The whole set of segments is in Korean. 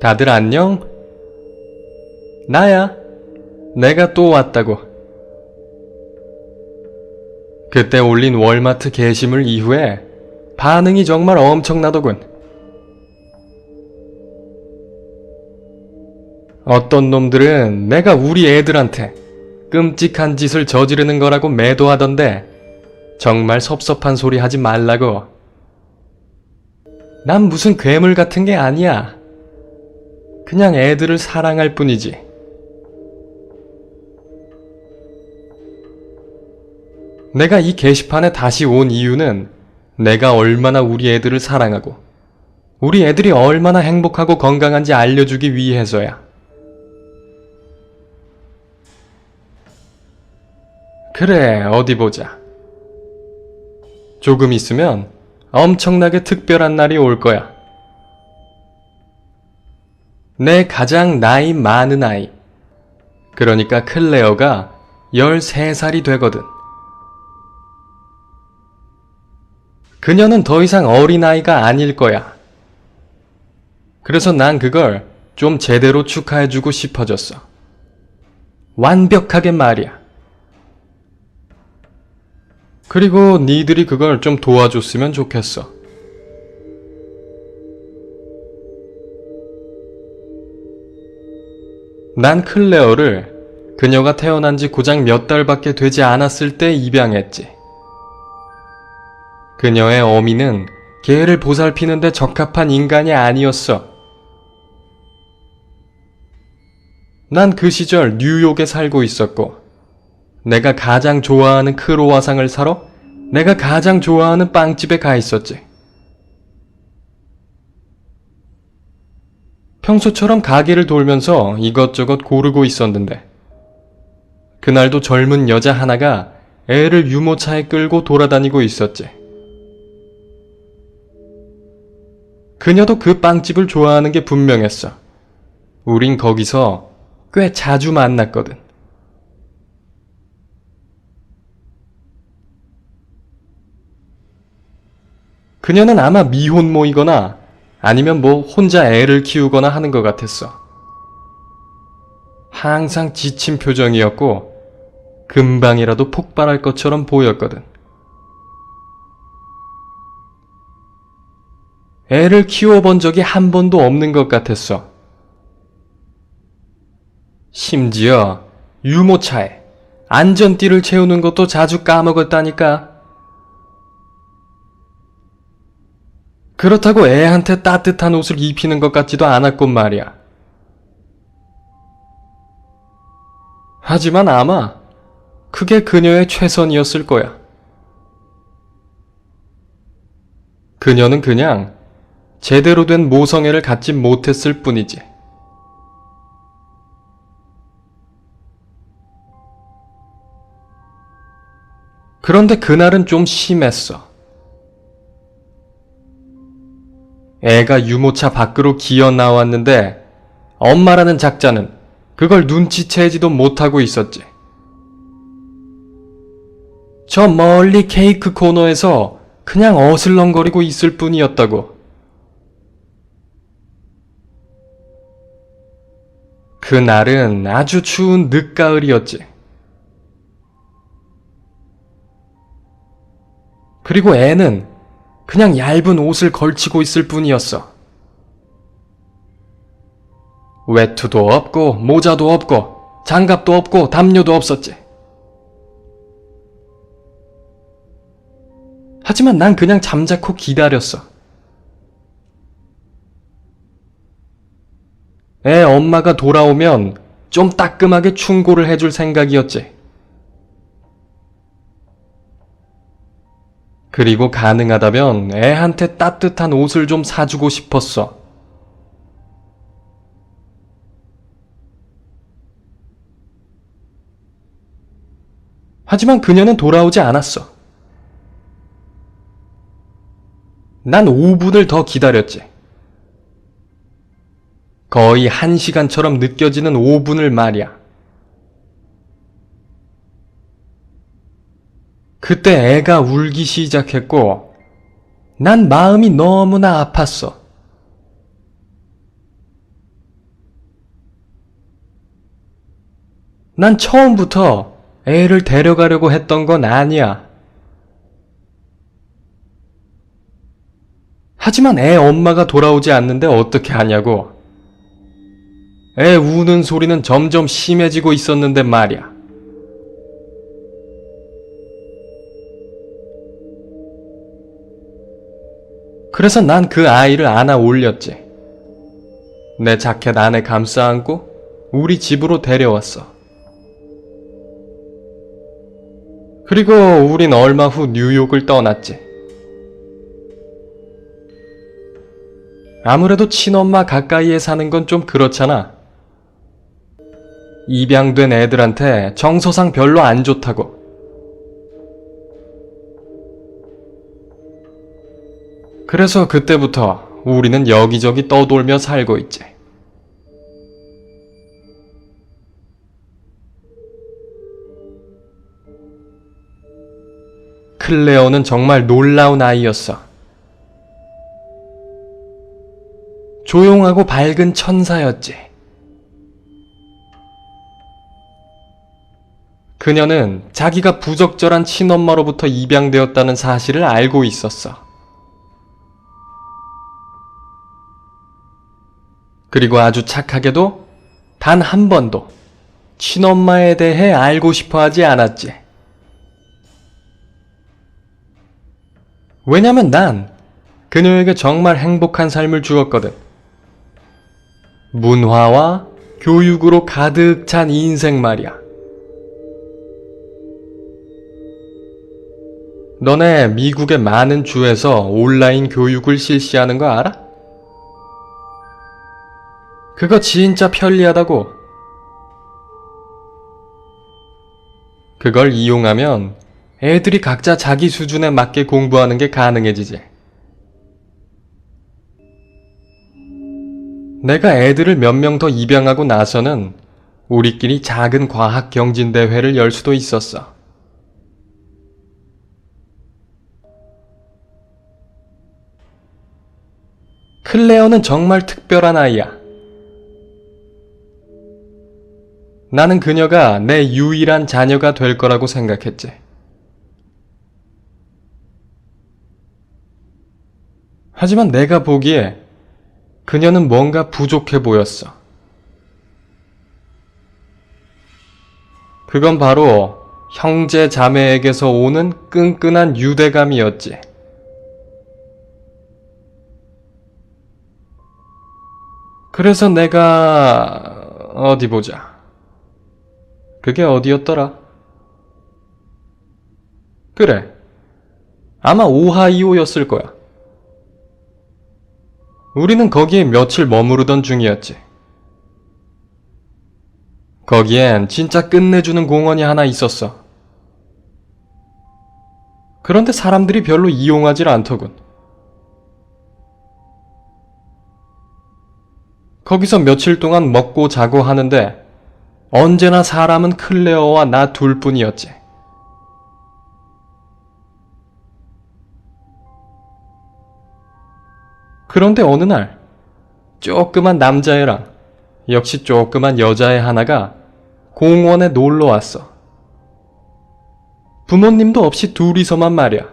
다들 안녕? 나야. 내가 또 왔다고. 그때 올린 월마트 게시물 이후에 반응이 정말 엄청나더군. 어떤 놈들은 내가 우리 애들한테 끔찍한 짓을 저지르는 거라고 매도하던데 정말 섭섭한 소리 하지 말라고. 난 무슨 괴물 같은 게 아니야. 그냥 애들을 사랑할 뿐이지. 내가 이 게시판에 다시 온 이유는 내가 얼마나 우리 애들을 사랑하고 우리 애들이 얼마나 행복하고 건강한지 알려주기 위해서야. 그래, 어디 보자. 조금 있으면 엄청나게 특별한 날이 올 거야. 내 가장 나이 많은 아이. 그러니까 클레어가 13살이 되거든. 그녀는 더 이상 어린아이가 아닐 거야. 그래서 난 그걸 좀 제대로 축하해주고 싶어졌어. 완벽하게 말이야. 그리고 니들이 그걸 좀 도와줬으면 좋겠어. 난 클레어를 그녀가 태어난 지 고작 몇 달밖에 되지 않았을 때 입양했지. 그녀의 어미는 개를 보살피는데 적합한 인간이 아니었어. 난 그 시절 뉴욕에 살고 있었고, 내가 가장 좋아하는 크로와상을 사러 내가 가장 좋아하는 빵집에 가 있었지. 평소처럼 가게를 돌면서 이것저것 고르고 있었는데, 그날도 젊은 여자 하나가 애를 유모차에 끌고 돌아다니고 있었지. 그녀도 그 빵집을 좋아하는 게 분명했어. 우린 거기서 꽤 자주 만났거든. 그녀는 아마 미혼모이거나 아니면 뭐 혼자 애를 키우거나 하는 것 같았어. 항상 지친 표정이었고 금방이라도 폭발할 것처럼 보였거든. 애를 키워본 적이 한 번도 없는 것 같았어. 심지어 유모차에 안전띠를 채우는 것도 자주 까먹었다니까. 그렇다고 애한테 따뜻한 옷을 입히는 것 같지도 않았건 말이야. 하지만 아마 그게 그녀의 최선이었을 거야. 그녀는 그냥 제대로 된 모성애를 갖지 못했을 뿐이지. 그런데 그날은 좀 심했어. 애가 유모차 밖으로 기어 나왔는데 엄마라는 작자는 그걸 눈치채지도 못하고 있었지. 저 멀리 케이크 코너에서 그냥 어슬렁거리고 있을 뿐이었다고. 그날은 아주 추운 늦가을이었지. 그리고 애는 그냥 얇은 옷을 걸치고 있을 뿐이었어. 외투도 없고, 모자도 없고, 장갑도 없고, 담요도 없었지. 하지만 난 그냥 잠자코 기다렸어. 애 엄마가 돌아오면 좀 따끔하게 충고를 해줄 생각이었지. 그리고 가능하다면 애한테 따뜻한 옷을 좀 사주고 싶었어. 하지만 그녀는 돌아오지 않았어. 난 5분을 더 기다렸지. 거의 한 시간처럼 느껴지는 5분을 말이야. 그때 애가 울기 시작했고 난 마음이 너무나 아팠어. 난 처음부터 애를 데려가려고 했던 건 아니야. 하지만 애 엄마가 돌아오지 않는데 어떻게 하냐고. 애 우는 소리는 점점 심해지고 있었는데 말이야. 그래서 난 그 아이를 안아 올렸지. 내 자켓 안에 감싸 안고 우리 집으로 데려왔어. 그리고 우린 얼마 후 뉴욕을 떠났지. 아무래도 친엄마 가까이에 사는 건 좀 그렇잖아. 입양된 애들한테 정서상 별로 안 좋다고. 그래서 그때부터 우리는 여기저기 떠돌며 살고 있지. 클레어는 정말 놀라운 아이였어. 조용하고 밝은 천사였지. 그녀는 자기가 부적절한 친엄마로부터 입양되었다는 사실을 알고 있었어. 그리고 아주 착하게도 단 한 번도 친엄마에 대해 알고 싶어 하지 않았지. 왜냐면 난 그녀에게 정말 행복한 삶을 주었거든. 문화와 교육으로 가득 찬 인생 말이야. 너네 미국의 많은 주에서 온라인 교육을 실시하는 거 알아? 그거 진짜 편리하다고. 그걸 이용하면 애들이 각자 자기 수준에 맞게 공부하는 게 가능해지지. 내가 애들을 몇 명 더 입양하고 나서는 우리끼리 작은 과학 경진 대회를 열 수도 있었어. 클레어는 정말 특별한 아이야. 나는 그녀가 내 유일한 자녀가 될 거라고 생각했지. 하지만 내가 보기에 그녀는 뭔가 부족해 보였어. 그건 바로 형제 자매에게서 오는 끈끈한 유대감이었지. 그래서 내가 어디 보자. 그게 어디였더라? 그래. 아마 오하이오였을 거야. 우리는 거기에 며칠 머무르던 중이었지. 거기엔 진짜 끝내주는 공원이 하나 있었어. 그런데 사람들이 별로 이용하질 않더군. 거기서 며칠 동안 먹고 자고 하는데 언제나 사람은 클레어와 나 둘뿐이었지. 그런데 어느 날 조그만 남자애랑 역시 조그만 여자애 하나가 공원에 놀러 왔어. 부모님도 없이 둘이서만 말이야.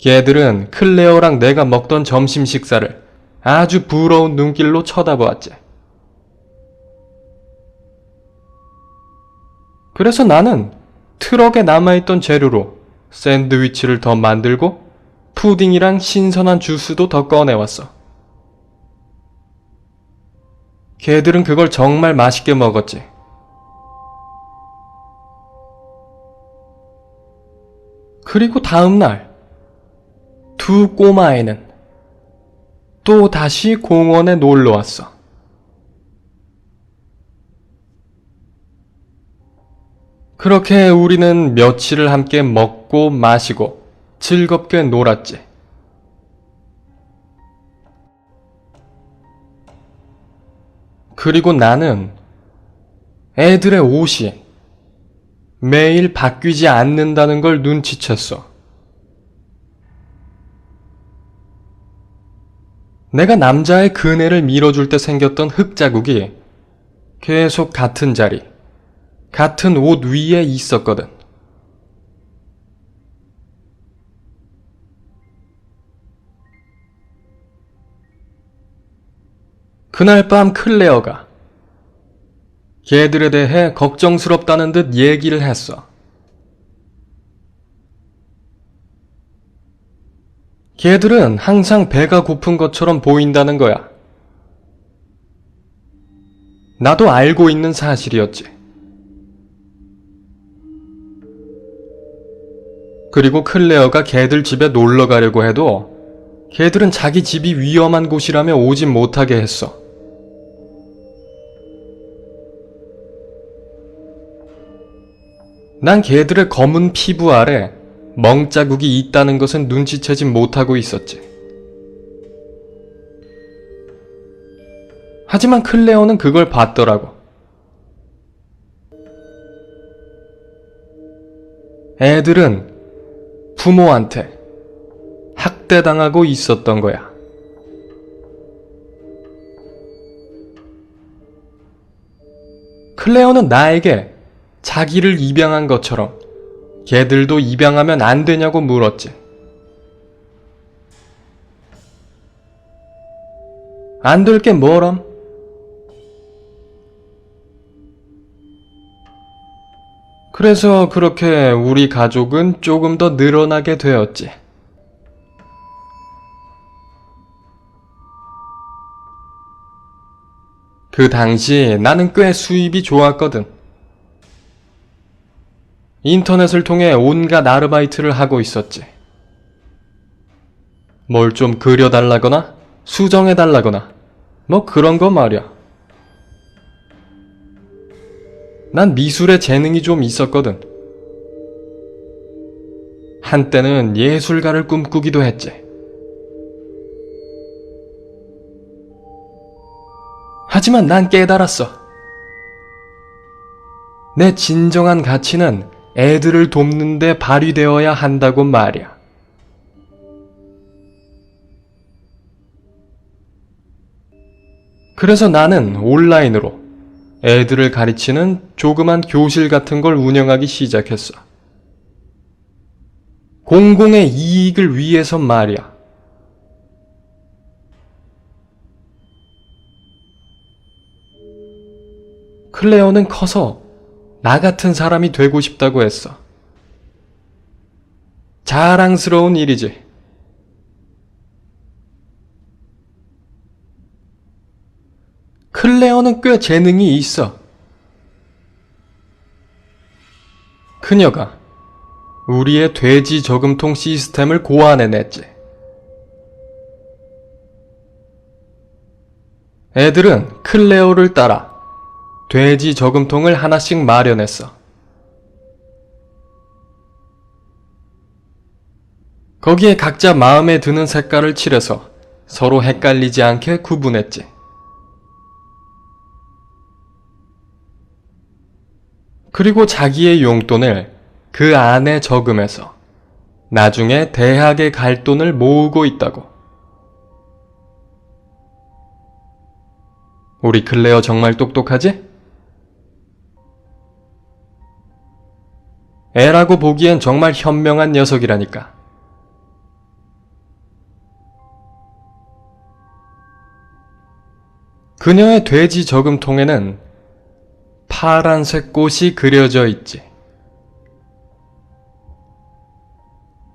걔들은 클레어랑 내가 먹던 점심 식사를 아주 부러운 눈길로 쳐다보았지. 그래서 나는 트럭에 남아있던 재료로 샌드위치를 더 만들고 푸딩이랑 신선한 주스도 더 꺼내왔어. 걔들은 그걸 정말 맛있게 먹었지. 그리고 다음날, 두 꼬마애는 또 다시 공원에 놀러 왔어. 그렇게 우리는 며칠을 함께 먹고 마시고 즐겁게 놀았지. 그리고 나는 애들의 옷이 매일 바뀌지 않는다는 걸 눈치챘어. 내가 남자의 그네를 밀어줄 때 생겼던 흙자국이 계속 같은 자리, 같은 옷 위에 있었거든. 그날 밤 클레어가 걔들에 대해 걱정스럽다는 듯 얘기를 했어. 걔들은 항상 배가 고픈 것처럼 보인다는 거야. 나도 알고 있는 사실이었지. 그리고 클레어가 걔들 집에 놀러 가려고 해도 걔들은 자기 집이 위험한 곳이라며 오진 못하게 했어. 난 걔들의 검은 피부 아래 멍자국이 있다는 것은 눈치채지 못하고 있었지. 하지만 클레어는 그걸 봤더라고. 애들은 부모한테 학대당하고 있었던 거야. 클레어는 나에게 자기를 입양한 것처럼 걔들도 입양하면 안 되냐고 물었지. 안 될 게 뭐람? 그래서 그렇게 우리 가족은 조금 더 늘어나게 되었지. 그 당시 나는 꽤 수입이 좋았거든. 인터넷을 통해 온갖 아르바이트를 하고 있었지. 뭘 좀 그려달라거나 수정해달라거나 뭐 그런 거 말이야. 난 미술에 재능이 좀 있었거든. 한때는 예술가를 꿈꾸기도 했지. 하지만 난 깨달았어. 내 진정한 가치는 애들을 돕는데 발휘되어야 한다고 말이야. 그래서 나는 온라인으로 애들을 가르치는 조그만 교실 같은 걸 운영하기 시작했어. 공공의 이익을 위해서 말이야. 클레어는 커서 나 같은 사람이 되고 싶다고 했어. 자랑스러운 일이지. 클레어는 꽤 재능이 있어. 그녀가 우리의 돼지 저금통 시스템을 고안해냈지. 애들은 클레어를 따라 돼지 저금통을 하나씩 마련했어. 거기에 각자 마음에 드는 색깔을 칠해서 서로 헷갈리지 않게 구분했지. 그리고 자기의 용돈을 그 안에 저금해서 나중에 대학에 갈 돈을 모으고 있다고. 우리 클레어 정말 똑똑하지? 애라고 보기엔 정말 현명한 녀석이라니까. 그녀의 돼지 저금통에는 파란색 꽃이 그려져 있지.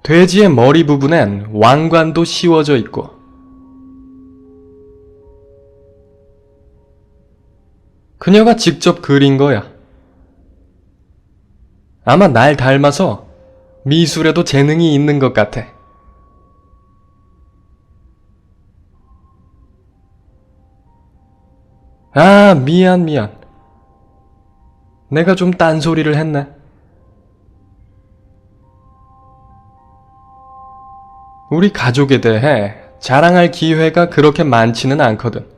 돼지의 머리 부분엔 왕관도 씌워져 있고, 그녀가 직접 그린 거야. 아마 날 닮아서 미술에도 재능이 있는 것 같아. 아, 미안, 미안. 내가 좀 딴소리를 했네. 우리 가족에 대해 자랑할 기회가 그렇게 많지는 않거든.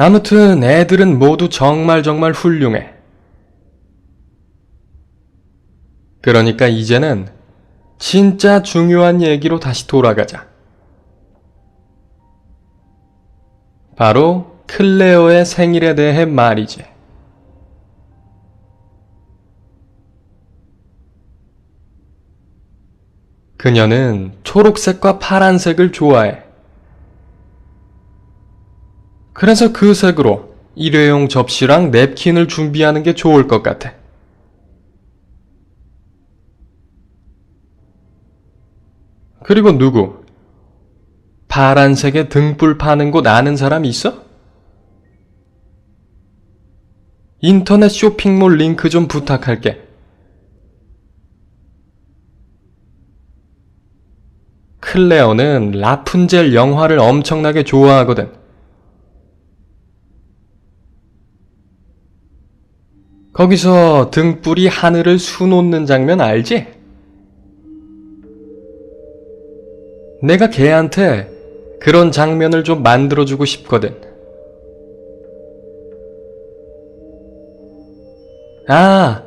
아무튼 애들은 모두 정말 정말 훌륭해. 그러니까 이제는 진짜 중요한 얘기로 다시 돌아가자. 바로 클레어의 생일에 대해 말이지. 그녀는 초록색과 파란색을 좋아해. 그래서 그 색으로 일회용 접시랑 냅킨을 준비하는 게 좋을 것 같아. 그리고 누구? 파란색의 등불 파는 곳 아는 사람 있어? 인터넷 쇼핑몰 링크 좀 부탁할게. 클레어는 라푼젤 영화를 엄청나게 좋아하거든. 거기서 등불이 하늘을 수놓는 장면 알지? 내가 걔한테 그런 장면을 좀 만들어주고 싶거든. 아,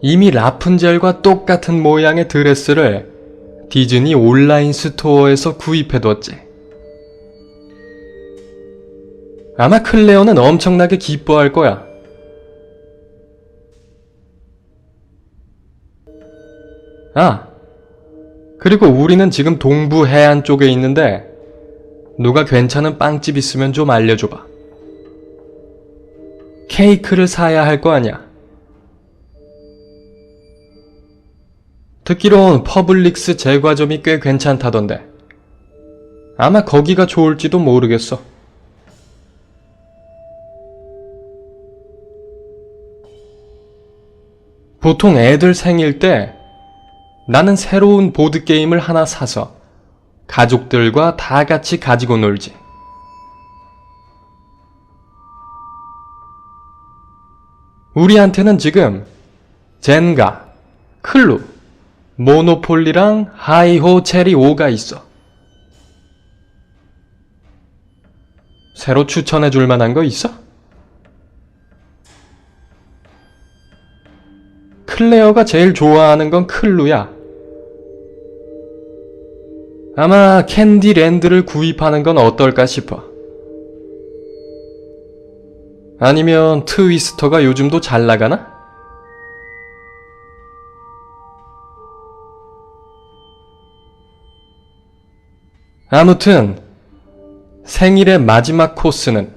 이미 라푼젤과 똑같은 모양의 드레스를 디즈니 온라인 스토어에서 구입해뒀지. 아마 클레어는 엄청나게 기뻐할 거야. 아, 그리고 우리는 지금 동부 해안 쪽에 있는데 누가 괜찮은 빵집 있으면 좀 알려줘봐. 케이크를 사야 할 거 아니야. 듣기론 퍼블릭스 제과점이 꽤 괜찮다던데. 아마 거기가 좋을지도 모르겠어. 보통 애들 생일 때 나는 새로운 보드게임을 하나 사서 가족들과 다 같이 가지고 놀지. 우리한테는 지금 젠가, 클루, 모노폴리랑 하이호 체리 5가 있어. 새로 추천해 줄 만한 거 있어? 클레어가 제일 좋아하는 건 클루야. 아마 캔디랜드를 구입하는 건 어떨까 싶어. 아니면 트위스터가 요즘도 잘 나가나? 아무튼 생일의 마지막 코스는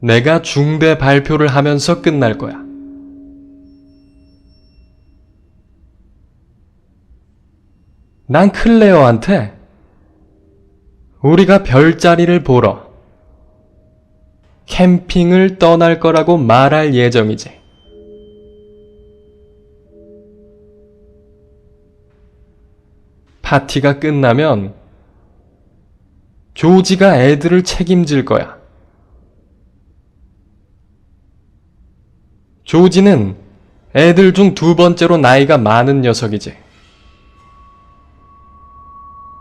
내가 중대 발표를 하면서 끝날 거야. 난 클레어한테 우리가 별자리를 보러 캠핑을 떠날 거라고 말할 예정이지. 파티가 끝나면 조지가 애들을 책임질 거야. 조지는 애들 중 두 번째로 나이가 많은 녀석이지.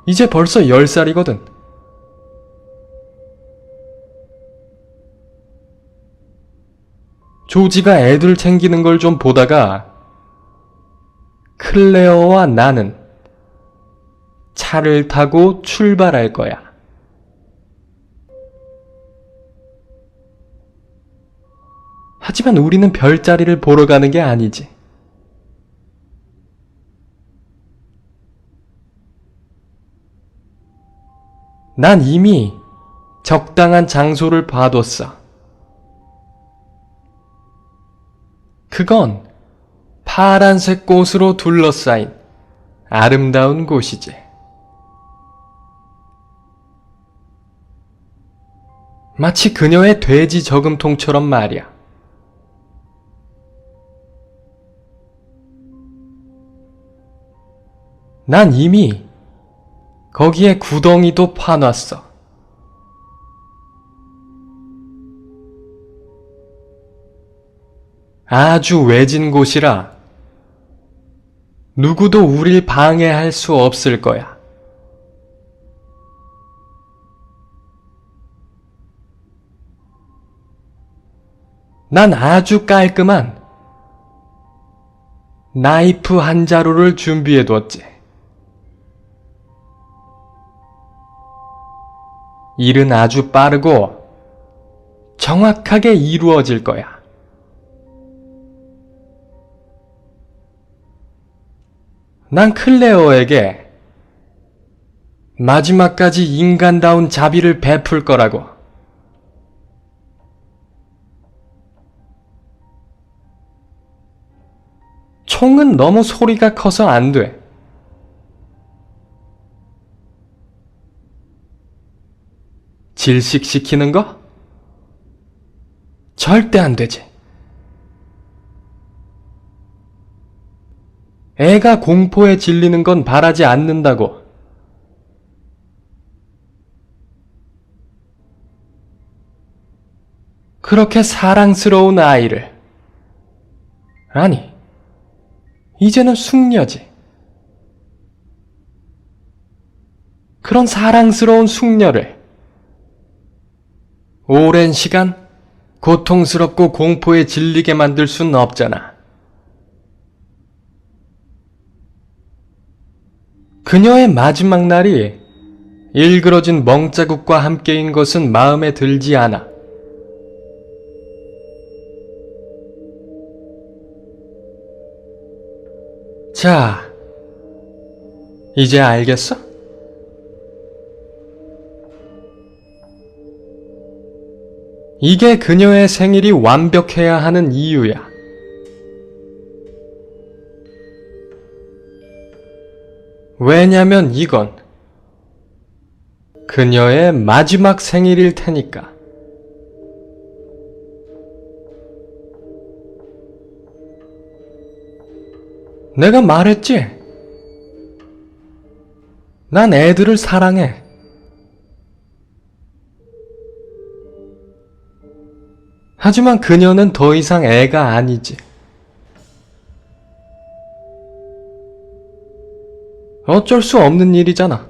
이제 벌써 10살이거든. 조지가 애들 챙기는 걸 좀 보다가 클레어와 나는 차를 타고 출발할 거야. 하지만 우리는 별자리를 보러 가는 게 아니지. 난 이미 적당한 장소를 봐뒀어. 그건 파란색 꽃으로 둘러싸인 아름다운 곳이지. 마치 그녀의 돼지 저금통처럼 말이야. 난 이미 거기에 구덩이도 파놨어. 아주 외진 곳이라 누구도 우릴 방해할 수 없을 거야. 난 아주 깔끔한 나이프 한 자루를 준비해 뒀지. 일은 아주 빠르고 정확하게 이루어질 거야. 난 클레어에게 마지막까지 인간다운 자비를 베풀 거라고. 총은 너무 소리가 커서 안 돼. 질식시키는 거? 절대 안 되지. 애가 공포에 질리는 건 바라지 않는다고. 그렇게 사랑스러운 아이를. 아니, 이제는 숙녀지. 그런 사랑스러운 숙녀를 오랜 시간 고통스럽고 공포에 질리게 만들 순 없잖아. 그녀의 마지막 날이 일그러진 멍자국과 함께인 것은 마음에 들지 않아. 자, 이제 알겠어? 이게 그녀의 생일이 완벽해야 하는 이유야. 왜냐면 이건 그녀의 마지막 생일일 테니까. 내가 말했지? 난 애들을 사랑해. 하지만 그녀는 더 이상 애가 아니지. 어쩔 수 없는 일이잖아.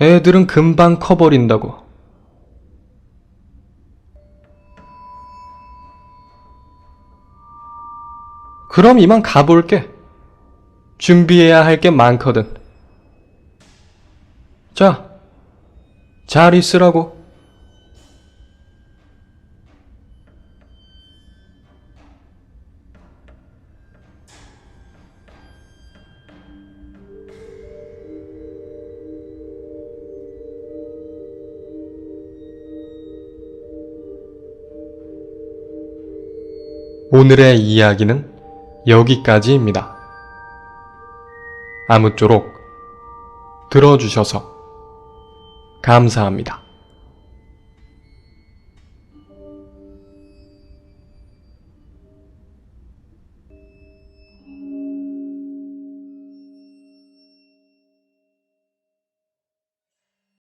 애들은 금방 커버린다고. 그럼 이만 가볼게. 준비해야 할 게 많거든. 자, 잘 있으라고. 오늘의 이야기는 여기까지입니다. 아무쪼록 들어주셔서 감사합니다.